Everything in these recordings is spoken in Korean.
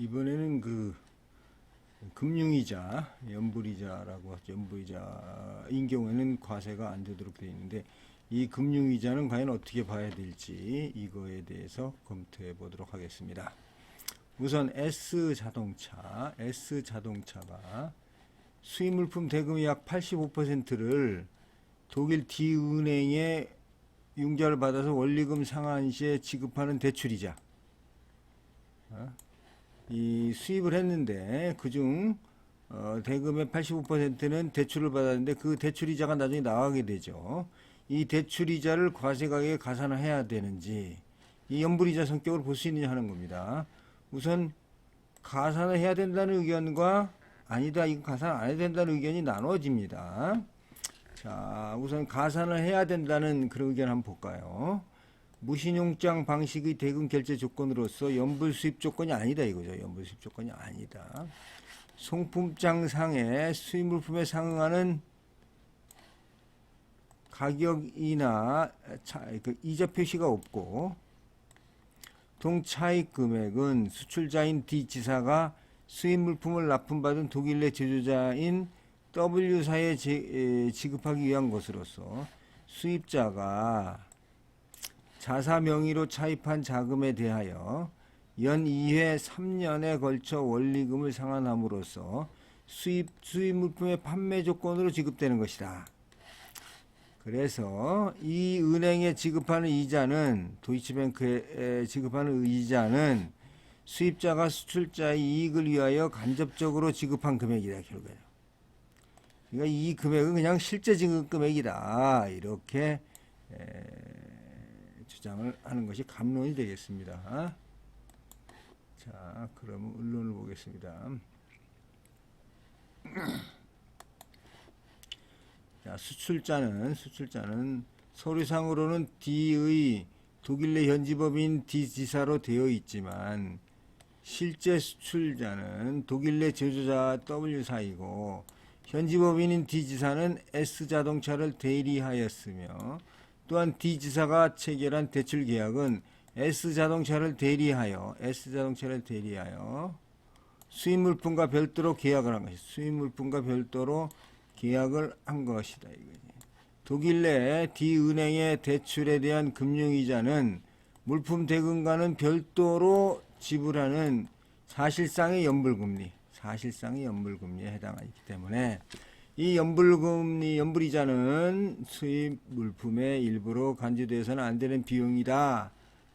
이번에는 그 금융이자, 연불이자라고 하죠. 연불이자인 경우에는 과세가 안 되도록 되어 있는데 이 금융이자는 과연 어떻게 봐야 될지 이거에 대해서 검토해 보도록 하겠습니다. 우선 S 자동차, S 자동차가 수입 물품 대금의 약 85%를 독일 D 은행에 융자를 받아서 원리금 상환 시에 지급하는 대출이자. 어? 이 수입을 했는데 그중 어, 대금의 85%는 대출을 받았는데 그 대출 이자가 나중에 나가게 되죠. 이 대출 이자를 과세가격에 가산해야 되는지 이 연불이자 성격을 볼 수 있느냐 하는 겁니다. 우선 가산을 해야 된다는 의견과 아니다 이거 가산 안 해야 된다는 의견이 나눠집니다. 자 우선 가산을 해야 된다는 그런 의견 한번 볼까요? 무신용장 방식의 대금 결제 조건으로서 연불 수입 조건이 아니다 이거죠. 연불 수입 조건이 아니다. 송품장 상에 수입 물품에 상응하는 가격이나 차, 그 이자 표시가 없고 동차익 금액은 수출자인 D 지사가 수입 물품을 납품받은 독일 내 제조자인 W사에 지급하기 위한 것으로서 수입자가 자사 명의로 차입한 자금에 대하여 연 2회 3년에 걸쳐 원리금을 상환함으로써 수입 수입 물품의 판매 조건으로 지급되는 것이다. 그래서 이 은행에 지급하는 이자는 도이치뱅크에 지급하는 이자는 수입자가 수출자의 이익을 위하여 간접적으로 지급한 금액이다 결국에. 그러니까 이 금액은 그냥 실제 지급 금액이다 이렇게 에, 주장을 하는 것이 감론이 되겠습니다. 자, 그럼 언론을 보겠습니다. 자, 수출자는 수출자는 서류상으로는 D의 독일 내 현지법인 D 지사로 되어 있지만 실제 수출자는 독일 내 제조자 W사이고 현지법인인 D 지사는 S 자동차를 대리하였으며 또한 D 지사가 체결한 대출 계약은 S 자동차를 대리하여 S 자동차를 대리하여 수입 물품과 별도로 계약을 한 것이 수입 물품과 별도로 계약을 한 것이다 이거지. 독일 내 D 은행의 대출에 대한 금융 이자는 물품 대금과는 별도로 지불하는 사실상의 연불금리, 사실상의 연불금리에 해당하기 때문에 이 연불금리, 연불이자는 수입 물품의 일부로 간주돼서는 안 되는 비용이다.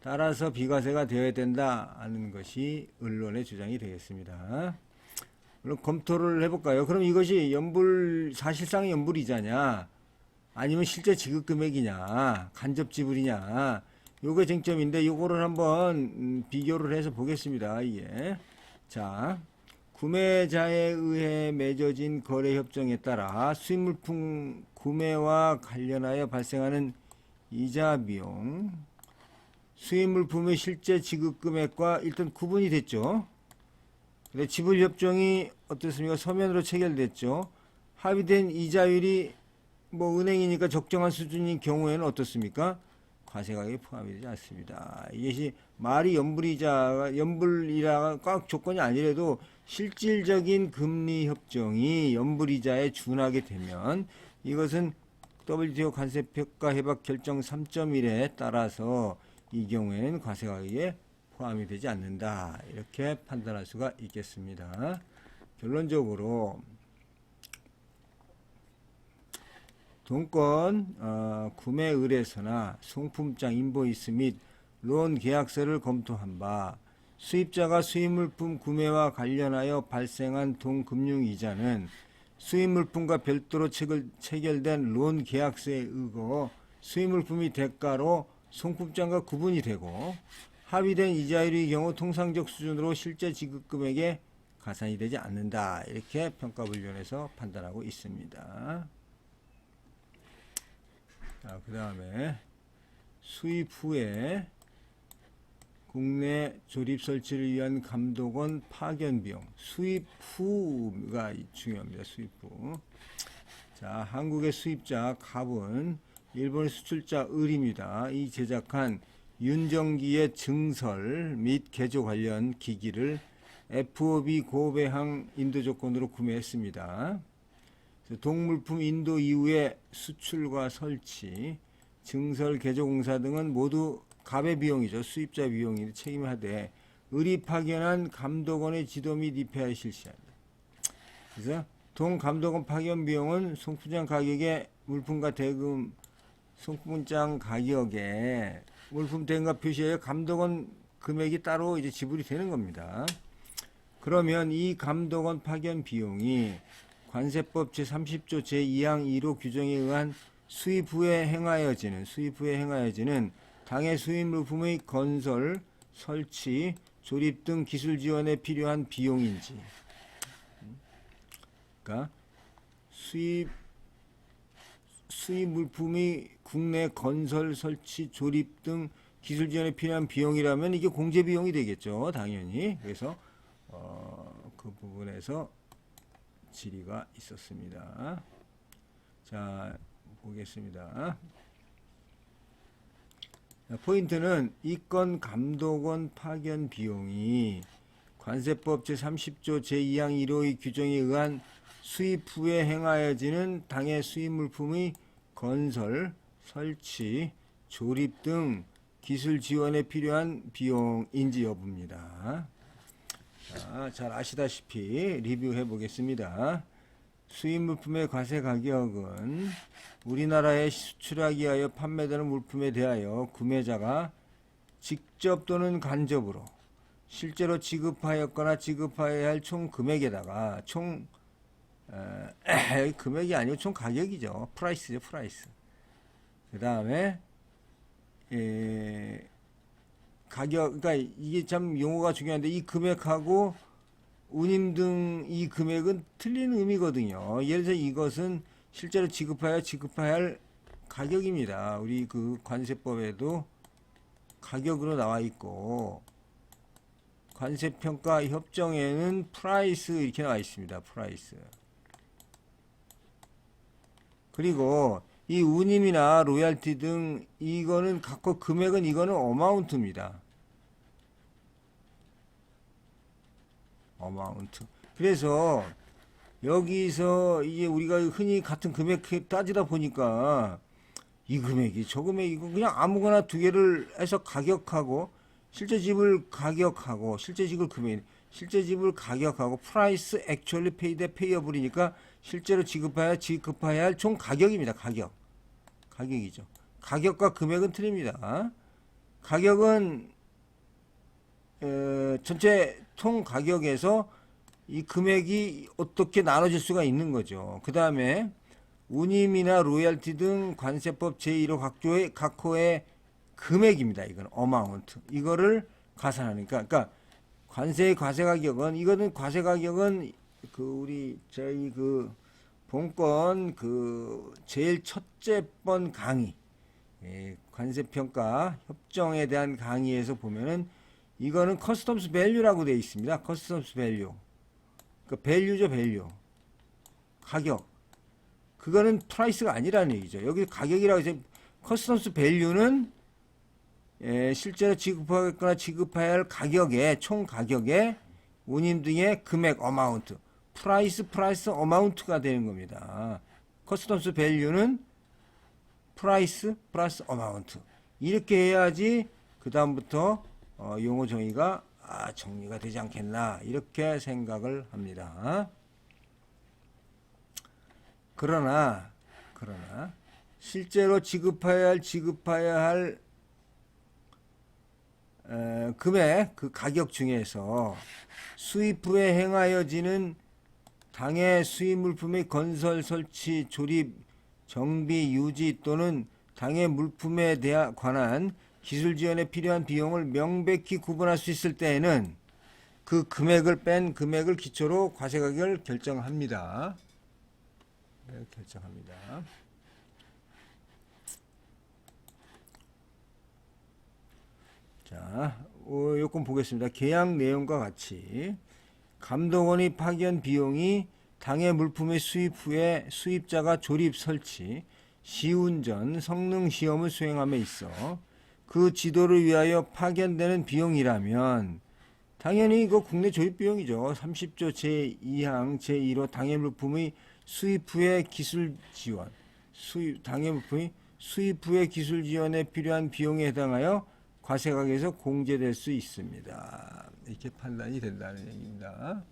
따라서 비과세가 되어야 된다 하는 것이 언론의 주장이 되겠습니다. 그럼 검토를 해볼까요? 그럼 이것이 연불 사실상 연불이자냐, 아니면 실제 지급 금액이냐, 간접 지불이냐, 요게 쟁점인데 요거를 한번 음, 비교를 해서 보겠습니다. 이게 자 구매자에 의해 맺어진 거래 협정에 따라 수입 물품 구매와 관련하여 발생하는 이자 비용, 수입 물품의 실제 지급 금액과 일단 구분이 됐죠. 근데 지불 협정이 어떻습니까? 서면으로 체결됐죠. 합의된 이자율이 뭐 은행이니까 적정한 수준인 경우에는 어떻습니까? 과세가격에 포함이 되지 않습니다. 이것이 말이 연불이자가 연불이라가 꽉 조건이 아니라도 실질적인 금리 협정이 연불이자에 준하게 되면 이것은 WTO 관세 평가 해박 결정 3.1에 따라서 이 경우에는 과세가격에 포함이 되지 않는다. 이렇게 판단할 수가 있겠습니다. 결론적으로 돈건 어, 구매 의뢰서나 송품장 인보이스 및 론 계약서를 검토한 바 수입자가 수입 물품 구매와 관련하여 발생한 돈 금융 이자는 수입 물품과 별도로 체결, 체결된 론 계약서에 의거 수입 물품이 대가로 송품장과 구분이 되고 합의된 이자율의 경우 통상적 수준으로 실제 지급 금액에 가산이 되지 않는다. 이렇게 평가불변에서 판단하고 있습니다. 자, 그 다음에 수입 후에 국내 조립 설치를 위한 감독원 파견 비용. 수입 후가 중요합니다. 수입 후. 자, 한국의 수입자 갑은 일본의 수출자 을입니다. 이 제작한 윤정기의 증설 및 개조 관련 기기를 FOB 고배항 인도 조건으로 구매했습니다. 동물품 인도 이후에 수출과 설치, 증설, 개조 공사 등은 모두 갑의 비용이죠. 수입자 비용이 책임을 하되 의리 파견한 감독원의 지도 및 입회하에 실시한다. 그래서 동 감독원 파견 비용은 송푸장 가격에 물품과 대금 송푸장 가격에 물품 대금과 표시에 감독원 금액이 따로 이제 지불이 되는 겁니다. 그러면 이 감독원 파견 비용이 관세법 제30조 제2항 1호 규정에 의한 수입 후에 행하여지는 수입 후에 행하여지는 당해 수입 물품의 건설, 설치, 조립 등 기술 지원에 필요한 비용인지 그러니까 수입 수입 물품이 국내 건설, 설치, 조립 등 기술 지원에 필요한 비용이라면 이게 공제 비용이 되겠죠, 당연히. 그래서 어, 그 부분에서 질의가 있었습니다. 자, 보겠습니다. 자, 포인트는 이건 감독원 파견 비용이 관세법 제30조 제2항 1호의 규정에 의한 수입 후에 행하여지는 당해 수입 물품의 건설, 설치, 조립 등 기술 지원에 필요한 비용인지 여부입니다. 자, 잘 아시다시피 리뷰해 보겠습니다. 수입 물품의 과세 가격은 우리나라에 수출하기 위하여 판매되는 물품에 대하여 구매자가 직접 또는 간접으로 실제로 지급하였거나 지급하여야 할 총 금액에다가 총 어, 금액이 아니고 총 가격이죠. 프라이스죠, 프라이스. 그 다음에 예, 가격, 그러니까 이게 참 용어가 중요한데 이 금액하고 운임 등 이 금액은 틀린 의미거든요. 예를 들어 이것은 실제로 지급하여 지급해야 할 가격입니다. 우리 그 관세법에도 가격으로 나와 있고 관세 평가 협정에는 프라이스 이렇게 나와 있습니다. 프라이스. 그리고 이 운임이나 로얄티 등 이거는 갖고 금액은 이거는 어마운트입니다. 어마운트. 그래서 여기서 이게 우리가 흔히 같은 금액 따지다 보니까 이 금액이 저 금액 이거 그냥 아무거나 두 개를 해서 가격하고 실제 지불 가격하고 실제 지불 금액 실제 지불 가격하고 프라이스 액츄얼리 페이드 페이어블이니까 실제로 지급해야 지급해야 할 총 가격입니다. 가격. 가격이죠. 가격과 금액은 틀립니다. 가격은 어, 전체 통 가격에서 이 금액이 어떻게 나눠질 수가 있는 거죠. 그 다음에 운임이나 로얄티 등 관세법 제1호 각조의 각호의 금액입니다. 이건 어마운트. 이거를 가산하니까 그러니까 관세의 과세 가격은 이거는 과세 가격은 그 우리 저희 그 본건 그 제일 첫째 번 강의 예, 관세 평가 협정에 대한 강의에서 보면은 이거는 커스텀스 밸류라고 되어 있습니다. 커스텀스 밸류. 그 밸류죠, 밸류. 가격. 그거는 프라이스가 아니라는 얘기죠. 여기 가격이라고 해서 커스텀스 밸류는 예, 실제로 지급하거나 지급해야 할 가격의 총 가격의 운임 등의 금액 어마운트 프라이스 플러스 어마운트가 되는 겁니다. 커스텀스 밸류는 프라이스 플러스 어마운트 이렇게 해야지 그 다음부터 어, 용어 정의가 아, 정리가 되지 않겠나 이렇게 생각을 합니다. 그러나 그러나 실제로 지급해야 할 지급해야 할 에, 금액 그 가격 중에서 수입 후에 행하여지는 당해 수입 물품의 건설 설치 조립 정비 유지 또는 당해 물품에 대한 관한 기술 지원에 필요한 비용을 명백히 구분할 수 있을 때에는 그 금액을 뺀 금액을 기초로 과세 가격을 결정합니다. 네, 결정합니다. 자, 어, 요건 보겠습니다. 계약 내용과 같이 감독원의 파견 비용이 당해 물품의 수입 후에 수입자가 조립 설치, 시운전, 성능 시험을 수행함에 있어 그 지도를 위하여 파견되는 비용이라면 당연히 이거 국내 조입 비용이죠. 30조 제2항 제1호 당해 물품의 수입 후의 기술 지원, 수입 당해 물품의 수입 후의 기술 지원에 필요한 비용에 해당하여 과세각에서 공제될 수 있습니다. 이렇게 판단이 된다는 얘기입니다.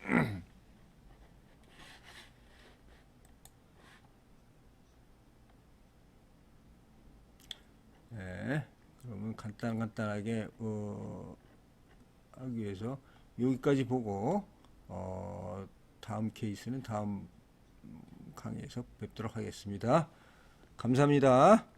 네, 그러면 간단 간단하게 어, 하기 위해서 여기까지 보고 어, 다음 케이스는 다음 강의에서 뵙도록 하겠습니다. 감사합니다.